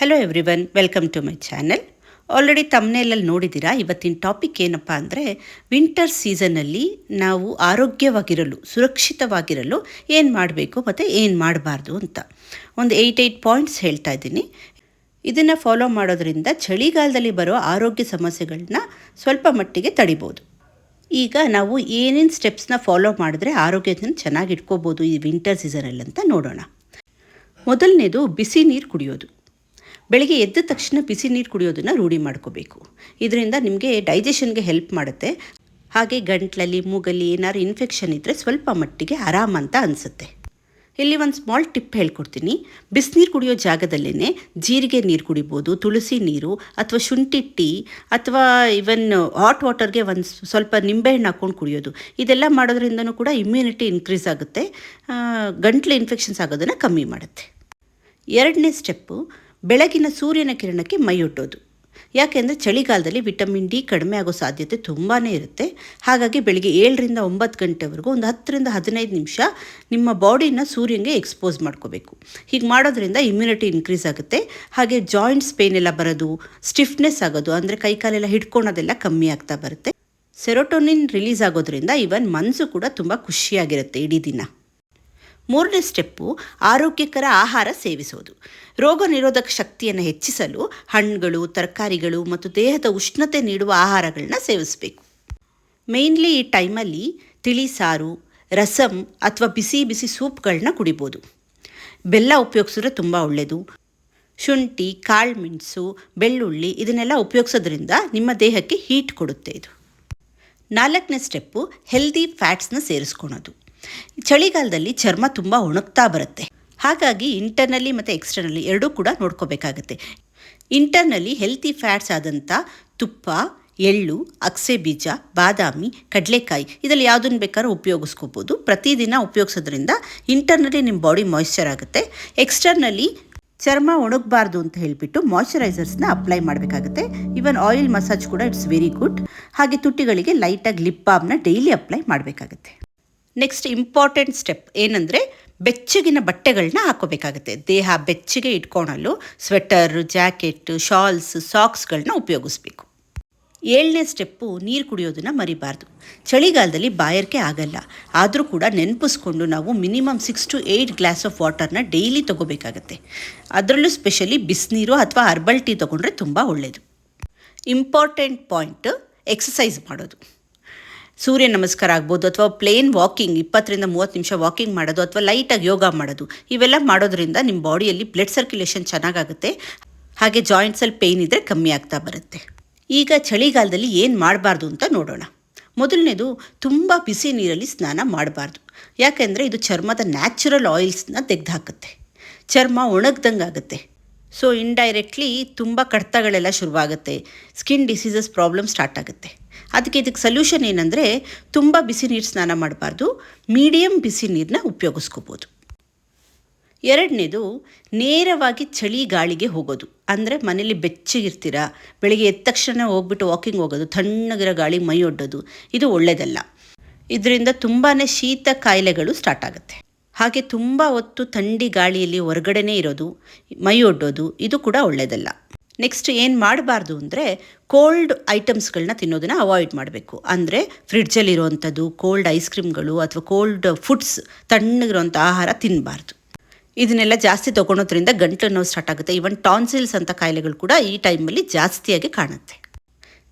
Hello everyone welcome to my channel already ತಮ್ಮನೇಲಲ್ಲಿ ನೋಡಿದ್ದೀರಾ? ಇವತ್ತಿನ topic ಏನಪ್ಪ ಅಂದರೆ ವಿಂಟರ್ ಸೀಸನಲ್ಲಿ ನಾವು ಆರೋಗ್ಯವಾಗಿರಲು, ಸುರಕ್ಷಿತವಾಗಿರಲು ಏನು ಮಾಡಬೇಕು ಮತ್ತು ಏನು ಮಾಡಬಾರ್ದು ಅಂತ. ಒಂದು ಏಯ್ಟ್ ಏಯ್ಟ್ ಪಾಯಿಂಟ್ಸ್ ಹೇಳ್ತಾ ಇದ್ದೀನಿ. ಇದನ್ನು ಫಾಲೋ ಮಾಡೋದ್ರಿಂದ ಚಳಿಗಾಲದಲ್ಲಿ ಬರೋ ಆರೋಗ್ಯ ಸಮಸ್ಯೆಗಳನ್ನ ಸ್ವಲ್ಪ ಮಟ್ಟಿಗೆ ತಡಿಬೋದು. ಈಗ ನಾವು ಏನೇನು ಸ್ಟೆಪ್ಸ್ನ ಫಾಲೋ ಮಾಡಿದ್ರೆ ಆರೋಗ್ಯನ ಚೆನ್ನಾಗಿ ಇಟ್ಕೋಬೋದು ಈ ವಿಂಟರ್ ಸೀಸನಲ್ಲಿ ಅಂತ ನೋಡೋಣ. ಮೊದಲನೇದು ಬಿಸಿ ನೀರು ಕುಡಿಯೋದು. ಬೆಳಿಗ್ಗೆ ಎದ್ದ ತಕ್ಷಣ ಬಿಸಿ ನೀರು ಕುಡಿಯೋದನ್ನು ರೂಢಿ ಮಾಡ್ಕೋಬೇಕು. ಇದರಿಂದ ನಿಮಗೆ ಡೈಜೆಷನ್ಗೆ ಹೆಲ್ಪ್ ಮಾಡುತ್ತೆ. ಹಾಗೆ ಗಂಟ್ಲಲ್ಲಿ, ಮೂಗಲ್ಲಿ ಏನಾದ್ರು ಇನ್ಫೆಕ್ಷನ್ ಇದ್ದರೆ ಸ್ವಲ್ಪ ಮಟ್ಟಿಗೆ ಆರಾಮ ಅಂತ ಅನಿಸುತ್ತೆ. ಇಲ್ಲಿ ಒಂದು ಸ್ಮಾಲ್ ಟಿಪ್ ಹೇಳ್ಕೊಡ್ತೀನಿ. ಬಿಸಿನೀರು ಕುಡಿಯೋ ಜಾಗದಲ್ಲೇ ಜೀರಿಗೆ ನೀರು ಕುಡಿಬೋದು, ತುಳಸಿ ನೀರು ಅಥವಾ ಶುಂಠಿ ಟೀ ಅಥವಾ ಇವನ್ ಹಾಟ್ ವಾಟರ್ಗೆ ಒಂದು ಸ್ವಲ್ಪ ನಿಂಬೆಹಣ್ಣು ಹಾಕ್ಕೊಂಡು ಕುಡಿಯೋದು. ಇದೆಲ್ಲ ಮಾಡೋದ್ರಿಂದನೂ ಕೂಡ ಇಮ್ಯುನಿಟಿ ಇನ್ಕ್ರೀಸ್ ಆಗುತ್ತೆ. ಗಂಟ್ಲು ಇನ್ಫೆಕ್ಷನ್ಸ್ ಆಗೋದನ್ನು ಕಮ್ಮಿ ಮಾಡುತ್ತೆ. ಎರಡನೇ ಸ್ಟೆಪ್ಪು ಬೆಳಗಿನ ಸೂರ್ಯನ ಕಿರಣಕ್ಕೆ ಮೈಯೊಡ್ಡೋದು ಯಾಕೆಂದರೆ ಚಳಿಗಾಲದಲ್ಲಿ ವಿಟಮಿನ್ ಡಿ ಕಡಿಮೆ ಆಗೋ ಸಾಧ್ಯತೆ ತುಂಬಾ ಇರುತ್ತೆ. ಹಾಗಾಗಿ ಬೆಳಿಗ್ಗೆ ಏಳರಿಂದ ಒಂಬತ್ತು ಗಂಟೆವರೆಗೂ ಒಂದು ಹತ್ತರಿಂದ ಹದಿನೈದು ನಿಮಿಷ ನಿಮ್ಮ ಬಾಡಿನ ಸೂರ್ಯನಿಗೆ ಎಕ್ಸ್ಪೋಸ್ ಮಾಡ್ಕೋಬೇಕು. ಹೀಗೆ ಮಾಡೋದ್ರಿಂದ ಇಮ್ಯುನಿಟಿ ಇನ್ಕ್ರೀಸ್ ಆಗುತ್ತೆ. ಹಾಗೆ ಜಾಯಿಂಟ್ಸ್ ಪೇನ್ ಎಲ್ಲ ಬರೋದು, ಸ್ಟಿಫ್ನೆಸ್ ಆಗೋದು, ಅಂದರೆ ಕೈಕಾಲೆಲ್ಲ ಹಿಡ್ಕೊಳೋದೆಲ್ಲ ಕಮ್ಮಿ ಆಗ್ತಾ ಬರುತ್ತೆ. ಸೆರೋಟೋನಿನ್ ರಿಲೀಸ್ ಆಗೋದ್ರಿಂದ ಇವನ್ ಮನಸ್ಸು ಕೂಡ ತುಂಬ ಖುಷಿಯಾಗಿರುತ್ತೆ ಇಡೀ ದಿನ. ಮೂರನೇ ಸ್ಟೆಪ್ಪು ಆರೋಗ್ಯಕರ ಆಹಾರ ಸೇವಿಸೋದು. ರೋಗ ನಿರೋಧಕ ಶಕ್ತಿಯನ್ನು ಹೆಚ್ಚಿಸಲು ಹಣ್ಣುಗಳು, ತರಕಾರಿಗಳು ಮತ್ತು ದೇಹದ ಉಷ್ಣತೆ ನೀಡುವ ಆಹಾರಗಳನ್ನ ಸೇವಿಸಬೇಕು. ಮೇಯ್ನ್ಲಿ ಈ ಟೈಮಲ್ಲಿ ತಿಳಿ ಸಾರು, ರಸಂ ಅಥವಾ ಬಿಸಿ ಬಿಸಿ ಸೂಪ್ಗಳನ್ನ ಕುಡಿಬೋದು. ಬೆಲ್ಲ ಉಪಯೋಗಿಸಿದ್ರೆ ತುಂಬ ಒಳ್ಳೆಯದು ಶುಂಠಿ ಕಾಳುಮೆಣಸು ಬೆಳ್ಳುಳ್ಳಿ ಇದನ್ನೆಲ್ಲ ಉಪಯೋಗಿಸೋದ್ರಿಂದ ನಿಮ್ಮ ದೇಹಕ್ಕೆ ಹೀಟ್ ಕೊಡುತ್ತೆ ಇದು. ನಾಲ್ಕನೇ ಸ್ಟೆಪ್ಪು ಹೆಲ್ದಿ ಫ್ಯಾಟ್ಸ್ನ ಸೇರಿಸ್ಕೊಳೋದು. ಚಳಿಗಾಲದಲ್ಲಿ ಚರ್ಮ ತುಂಬ ಒಣಗ್ತಾ ಬರುತ್ತೆ. ಹಾಗಾಗಿ ಇಂಟರ್ನಲ್ಲಿ ಮತ್ತು ಎಕ್ಸ್ಟರ್ನಲ್ಲಿ ಎರಡೂ ಕೂಡ ನೋಡ್ಕೋಬೇಕಾಗತ್ತೆ. ಇಂಟರ್ನಲ್ಲಿ ಹೆಲ್ತಿ ಫ್ಯಾಟ್ಸ್ ಆದಂಥ ತುಪ್ಪ, ಎಳ್ಳು, ಅಕ್ಸೆ ಬೀಜ, ಬಾದಾಮಿ, ಕಡಲೆಕಾಯಿ ಇದರಲ್ಲಿ ಯಾವುದನ್ನು ಬೇಕಾದ್ರೂ ಉಪಯೋಗಿಸ್ಕೋಬೋದು. ಪ್ರತಿದಿನ ಉಪಯೋಗಿಸೋದ್ರಿಂದ ಇಂಟರ್ನಲ್ಲಿ ನಿಮ್ಮ ಬಾಡಿ ಮಾಯ್ಶ್ಚರ್ ಆಗುತ್ತೆ. ಎಕ್ಸ್ಟರ್ನಲ್ಲಿ ಚರ್ಮ ಒಣಗಬಾರ್ದು ಅಂತ ಹೇಳಿಬಿಟ್ಟು ಮಾಯ್ಚರೈಸರ್ಸ್ನ ಅಪ್ಲೈ ಮಾಡಬೇಕಾಗುತ್ತೆ. ಈವನ್ ಆಯಿಲ್ ಮಸಾಜ್ ಕೂಡ ಇಟ್ಸ್ ವೆರಿ ಗುಡ್ ಹಾಗೆ ತುಟಿಗಳಿಗೆ ಲೈಟಾಗಿ ಲಿಪ್ ಬಾಮ್ನ ಡೈಲಿ ಅಪ್ಲೈ ಮಾಡಬೇಕಾಗುತ್ತೆ. ನೆಕ್ಸ್ಟ್ ಇಂಪಾರ್ಟೆಂಟ್ ಸ್ಟೆಪ್ ಏನಂದರೆ ಬೆಚ್ಚಗಿನ ಬಟ್ಟೆಗಳನ್ನ ಹಾಕೋಬೇಕಾಗುತ್ತೆ. ದೇಹ ಬೆಚ್ಚಗೆ ಇಟ್ಕೊಳಲು ಸ್ವೆಟರ್ ಜಾಕೆಟ್ ಶಾಲ್ಸ್ ಸಾಕ್ಸ್ಗಳನ್ನ ಉಪಯೋಗಿಸ್ಬೇಕು. ಏಳನೇ ಸ್ಟೆಪ್ಪು ನೀರು ಕುಡಿಯೋದನ್ನು ಮರಿಬಾರ್ದು. ಚಳಿಗಾಲದಲ್ಲಿ ಬಾಯರ್ಕೆ ಆಗಲ್ಲ. ಆದರೂ ಕೂಡ ನೆನಪಿಸ್ಕೊಂಡು ನಾವು minimum six to eight glass of ವಾಟರ್ನ daily ತೊಗೋಬೇಕಾಗತ್ತೆ. ಅದರಲ್ಲೂ ಸ್ಪೆಷಲಿ ಬಿಸಿನೀರು ಅಥವಾ ಹರ್ಬಲ್ ಟೀ ತೊಗೊಂಡ್ರೆ ತುಂಬ ಒಳ್ಳೆಯದು ಇಂಪಾರ್ಟೆಂಟ್ ಪಾಯಿಂಟ್ ಎಕ್ಸಸೈಸ್ ಮಾಡೋದು. ಸೂರ್ಯ ನಮಸ್ಕಾರ ಆಗ್ಬೋದು ಅಥವಾ ಪ್ಲೇನ್ ವಾಕಿಂಗ್ ಇಪ್ಪತ್ತರಿಂದ ಮೂವತ್ತು ನಿಮಿಷ ವಾಕಿಂಗ್ ಮಾಡೋದು ಅಥವಾ ಲೈಟಾಗಿ ಯೋಗ ಮಾಡೋದು, ಇವೆಲ್ಲ ಮಾಡೋದ್ರಿಂದ ನಿಮ್ಮ ಬಾಡಿಯಲ್ಲಿ ಬ್ಲಡ್ ಸರ್ಕ್ಯುಲೇಷನ್ ಚೆನ್ನಾಗಾಗುತ್ತೆ. ಹಾಗೆ ಜಾಯಿಂಟ್ಸಲ್ಲಿ ಪೇಯ್ನ್ ಇದ್ದರೆ ಕಮ್ಮಿ ಆಗ್ತಾ ಬರುತ್ತೆ. ಈಗ ಚಳಿಗಾಲದಲ್ಲಿ ಏನು ಮಾಡಬಾರ್ದು ಅಂತ ನೋಡೋಣ. ಮೊದಲನೇದು, ತುಂಬ ಬಿಸಿ ನೀರಲ್ಲಿ ಸ್ನಾನ ಮಾಡಬಾರ್ದು. ಯಾಕೆಂದರೆ ಇದು ಚರ್ಮದ ನ್ಯಾಚುರಲ್ ಆಯಿಲ್ಸ್ನ ತೆಗೆದುಹಾಕುತ್ತೆ ಚರ್ಮ ಒಣಗ್ದಂಗೆ ಆಗುತ್ತೆ ಸೊ ಇಂಡೈರೆಕ್ಟ್ಲಿ ತುಂಬ ಕಡ್ತಗಳೆಲ್ಲ ಶುರುವಾಗುತ್ತೆ. ಸ್ಕಿನ್ ಡಿಸೀಸಸ್ ಪ್ರಾಬ್ಲಮ್ ಸ್ಟಾರ್ಟ್ ಆಗುತ್ತೆ. ಅದಕ್ಕೆ ಇದಕ್ಕೆ ಸೊಲ್ಯೂಷನ್ ಏನಂದರೆ ತುಂಬ ಬಿಸಿ ನೀರು ಸ್ನಾನ ಮಾಡಬಾರ್ದು. ಮೀಡಿಯಮ್ ಬಿಸಿ ನೀರನ್ನ ಉಪಯೋಗಿಸ್ಕೋಬೋದು. ಎರಡನೇದು ನೇರವಾಗಿ ಚಳಿ ಗಾಳಿಗೆ ಹೋಗೋದು. ಅಂದರೆ ಮನೇಲಿ ಬೆಚ್ಚಗಿರ್ತೀರ, ಬೆಳಿಗ್ಗೆ ಎದ್ದ ತಕ್ಷಣ ಹೋಗ್ಬಿಟ್ಟು ವಾಕಿಂಗ್ ಹೋಗೋದು, ತಣ್ಣಗಿರೋ ಗಾಳಿ ಮೈ ಒಡ್ಡೋದು, ಇದು ಒಳ್ಳೆಯದಲ್ಲ ಇದರಿಂದ ತುಂಬಾ ಶೀತ ಕಾಯಿಲೆಗಳು ಸ್ಟಾರ್ಟ್ ಆಗುತ್ತೆ. ಹಾಗೆ ತುಂಬ ಹೊತ್ತು ಥಂಡಿ ಗಾಳಿಯಲ್ಲಿ ಹೊರಗಡೆನೇ ಇರೋದು ಮೈಯೊಡ್ಡೋದು ಇದು ಕೂಡ ಒಳ್ಳೆಯದಲ್ಲ ನೆಕ್ಸ್ಟ್ ಏನು ಮಾಡಬಾರ್ದು ಅಂದರೆ ಕೋಲ್ಡ್ ಐಟಮ್ಸ್ಗಳನ್ನ ತಿನ್ನೋದನ್ನು ಅವಾಯ್ಡ್ ಮಾಡಬೇಕು. ಅಂದರೆ ಫ್ರಿಡ್ಜಲ್ಲಿರುವಂಥದ್ದು ಕೋಲ್ಡ್ ಐಸ್ ಕ್ರೀಮ್ಗಳು ಅಥವಾ ಕೋಲ್ಡ್ ಫುಡ್ಸ್ ತಣ್ಣಗಿರುವಂಥ ಆಹಾರ ತಿನ್ನಬಾರ್ದು ಇದನ್ನೆಲ್ಲ ಜಾಸ್ತಿ ತೊಗೊಳೋದ್ರಿಂದ ಗಂಟಲು ನೋವು ಸ್ಟಾರ್ಟ್ ಆಗುತ್ತೆ. ಈವನ್ ಟಾನ್ಸಿಲ್ಸ್ ಅಂತ ಕಾಯಿಲೆಗಳು ಕೂಡ ಈ ಟೈಮಲ್ಲಿ ಜಾಸ್ತಿಯಾಗಿ ಕಾಣುತ್ತೆ.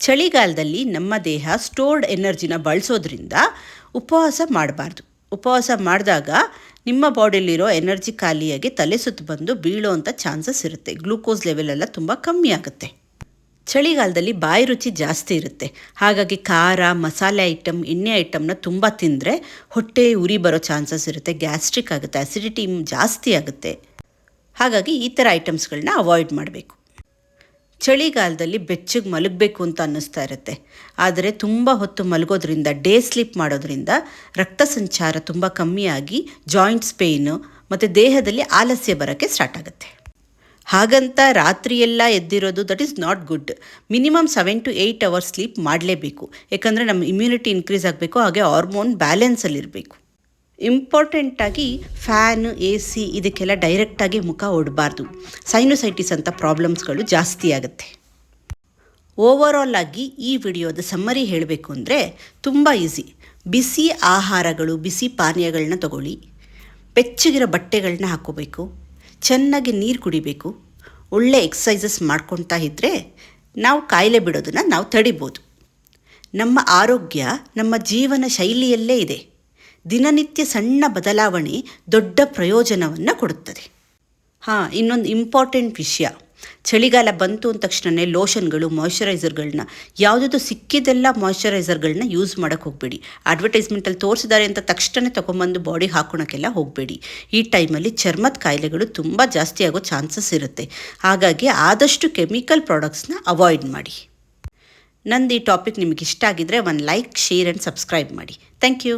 ಚಳಿಗಾಲದಲ್ಲಿ ನಮ್ಮ ದೇಹ ಸ್ಟೋರ್ಡ್ ಎನರ್ಜಿನ ಬಳಸೋದ್ರಿಂದ ಉಪವಾಸ ಮಾಡಬಾರ್ದು. ಉಪವಾಸ ಮಾಡಿದಾಗ ನಿಮ್ಮ ಬಾಡಿಲಿರೋ ಎನರ್ಜಿ ಖಾಲಿಯಾಗಿ ತಲೆ ಸುತ್ತು ಬಂದು ಬೀಳೋವಂಥ ಚಾನ್ಸಸ್ ಇರುತ್ತೆ. ಗ್ಲೂಕೋಸ್ ಲೆವೆಲ್ ಎಲ್ಲ ತುಂಬ ಕಮ್ಮಿ ಆಗುತ್ತೆ. ಚಳಿಗಾಲದಲ್ಲಿ ಬಾಯಿ ರುಚಿ ಜಾಸ್ತಿ ಇರುತ್ತೆ. ಹಾಗಾಗಿ ಖಾರ, ಮಸಾಲೆ ಐಟಮ್ ಎಣ್ಣೆ ಐಟಮ್ನ ತುಂಬ ತಿಂದರೆ ಹೊಟ್ಟೆ ಉರಿ ಬರೋ ಚಾನ್ಸಸ್ ಇರುತ್ತೆ. ಗ್ಯಾಸ್ಟ್ರಿಕ್ ಆಗುತ್ತೆ ಅಸಿಡಿಟಿ ಜಾಸ್ತಿ ಆಗುತ್ತೆ. ಹಾಗಾಗಿ ಈ ಥರ ಐಟಮ್ಸ್ಗಳನ್ನ ಅವಾಯ್ಡ್ ಮಾಡಬೇಕು. ಚಳಿಗಾಲದಲ್ಲಿ ಬೆಚ್ಚಗೆ ಮಲಗಬೇಕು ಅಂತ ಅನ್ನಿಸ್ತಾ ಇರುತ್ತೆ. ಆದರೆ ತುಂಬ ಹೊತ್ತು ಮಲಗೋದ್ರಿಂದ, ಡೇ ಸ್ಲೀಪ್ ಮಾಡೋದ್ರಿಂದ ರಕ್ತ ಸಂಚಾರ ತುಂಬ ಕಮ್ಮಿಯಾಗಿ, ಜಾಯಿಂಟ್ಸ್ ಪೇಯ್ನು ಮತ್ತು ದೇಹದಲ್ಲಿ ಆಲಸ್ಯ ಬರೋಕ್ಕೆ ಸ್ಟಾರ್ಟ್ ಆಗುತ್ತೆ. ಹಾಗಂತ ರಾತ್ರಿಯೆಲ್ಲ ಎದ್ದಿರೋದು that is not good minimum seven to eight hours sleep ಮಾಡಲೇಬೇಕು. ಯಾಕಂದರೆ ನಮ್ಮ ಇಮ್ಯುನಿಟಿ ಇನ್ಕ್ರೀಸ್ ಆಗಬೇಕು, ಹಾಗೆ ಹಾರ್ಮೋನ್ ಬ್ಯಾಲೆನ್ಸಲ್ಲಿರಬೇಕು ಇಂಪಾರ್ಟೆಂಟಾಗಿ ಫ್ಯಾನ್ ಎ ಸಿ ಇದಕ್ಕೆಲ್ಲ ಡೈರೆಕ್ಟಾಗಿ ಮುಖ ಒಡಬಾರ್ದು. ಸೈನೋಸೈಟಿಸ್ ಅಂತ ಪ್ರಾಬ್ಲಮ್ಸ್ಗಳು ಜಾಸ್ತಿ ಆಗುತ್ತೆ. ಓವರಾಲ್ ಆಗಿ ಈ ವಿಡಿಯೋದ ಸಮ್ಮರಿ ಹೇಳಬೇಕು ಅಂದರೆ ತುಂಬ ಈಸಿ ಬಿಸಿ ಆಹಾರಗಳು, ಬಿಸಿ ಪಾನೀಯಗಳನ್ನ ತಗೊಳ್ಳಿ. ಬೆಚ್ಚಗಿರೋ ಬಟ್ಟೆಗಳನ್ನ ಹಾಕೋಬೇಕು ಚೆನ್ನಾಗಿ ನೀರು ಕುಡಿಬೇಕು. ಒಳ್ಳೆ ಎಕ್ಸಸೈಸಸ್ ಮಾಡ್ಕೊತಾ ಇದ್ದರೆ ನಾವು ಕಾಯಿಲೆ ಬಿಡೋದನ್ನು ನಾವು ತಡಿಬೋದು. ನಮ್ಮ ಆರೋಗ್ಯ, ನಮ್ಮ ಜೀವನ ಶೈಲಿಯಲ್ಲೇ ಇದೆ. ದಿನನಿತ್ಯ ಸಣ್ಣ ಬದಲಾವಣೆ ದೊಡ್ಡ ಪ್ರಯೋಜನವನ್ನು ಕೊಡುತ್ತದೆ. ಹಾಂ, ಇನ್ನೊಂದು ಇಂಪಾರ್ಟೆಂಟ್ ವಿಷಯ. ಚಳಿಗಾಲ ಬಂತು ಅಂದ ತಕ್ಷಣವೇ ಲೋಷನ್ಗಳು ಮಾಯ್ಶ್ಚರೈಸರ್ಗಳನ್ನ ಯಾವುದಾದ್ರು ಸಿಕ್ಕಿದೆಲ್ಲ ಮಾಯ್ಶ್ಚರೈಸರ್ಗಳನ್ನ ಯೂಸ್ ಮಾಡೋಕ್ಕೆ ಹೋಗಬೇಡಿ. ಅಡ್ವರ್ಟೈಸ್ಮೆಂಟಲ್ಲಿ ತೋರಿಸಿದ್ದಾರೆ ಅಂತ ತಕ್ಷಣ ತೊಗೊಂಬಂದು ಬಾಡಿ ಹಾಕೋಣಕ್ಕೆಲ್ಲ ಹೋಗಬೇಡಿ. ಈ ಟೈಮಲ್ಲಿ ಚರ್ಮದ ಕಾಯಿಲೆಗಳು ತುಂಬ ಜಾಸ್ತಿ ಆಗೋ ಚಾನ್ಸಸ್ ಇರುತ್ತೆ. ಹಾಗಾಗಿ ಆದಷ್ಟು ಕೆಮಿಕಲ್ ಪ್ರಾಡಕ್ಟ್ಸ್ನ ಅವಾಯ್ಡ್ ಮಾಡಿ. ನಂದು ಈ ಟಾಪಿಕ್ ನಿಮಗೆ ಇಷ್ಟ ಆಗಿದ್ದರೆ ಒಂದು ಲೈಕ್ ಶೇರ್ ಆ್ಯಂಡ್ ಸಬ್ಸ್ಕ್ರೈಬ್ ಮಾಡಿ. Thank you